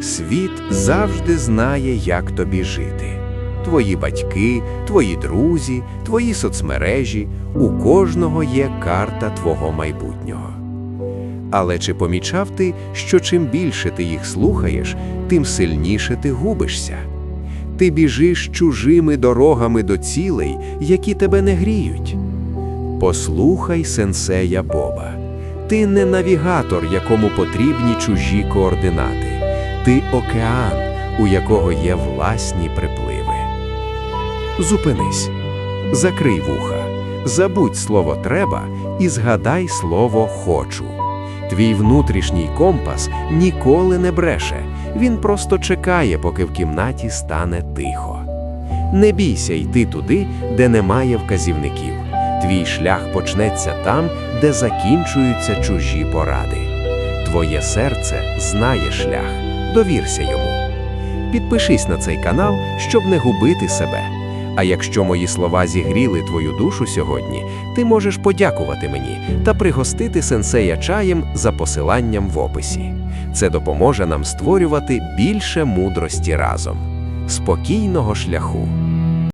Світ завжди знає, як тобі жити. Твої батьки, твої друзі, твої соцмережі у кожного є карта твого майбутнього. Але чи помічав ти, що чим більше ти їх слухаєш, тим сильніше ти губишся? Ти біжиш чужими дорогами до цілей, які тебе не гріють. Послухай сенсея Боба. Ти не навігатор, якому потрібні чужі координати. Ти океан, у якого є власні припливи. Зупинись, закрий вуха, забудь слово треба і згадай слово хочу. Твій внутрішній компас ніколи не бреше, він просто чекає, поки в кімнаті стане тихо. Не бійся йти туди, де немає вказівників. Твій шлях почнеться там, де закінчуються чужі поради. Твоє серце знає шлях, довірся йому. Підпишись на цей канал, щоб не губити себе. А якщо мої слова зігріли твою душу сьогодні, ти можеш подякувати мені та пригостити сенсея чаєм за посиланням в описі. Це допоможе нам створювати більше мудрості разом. Спокійного шляху!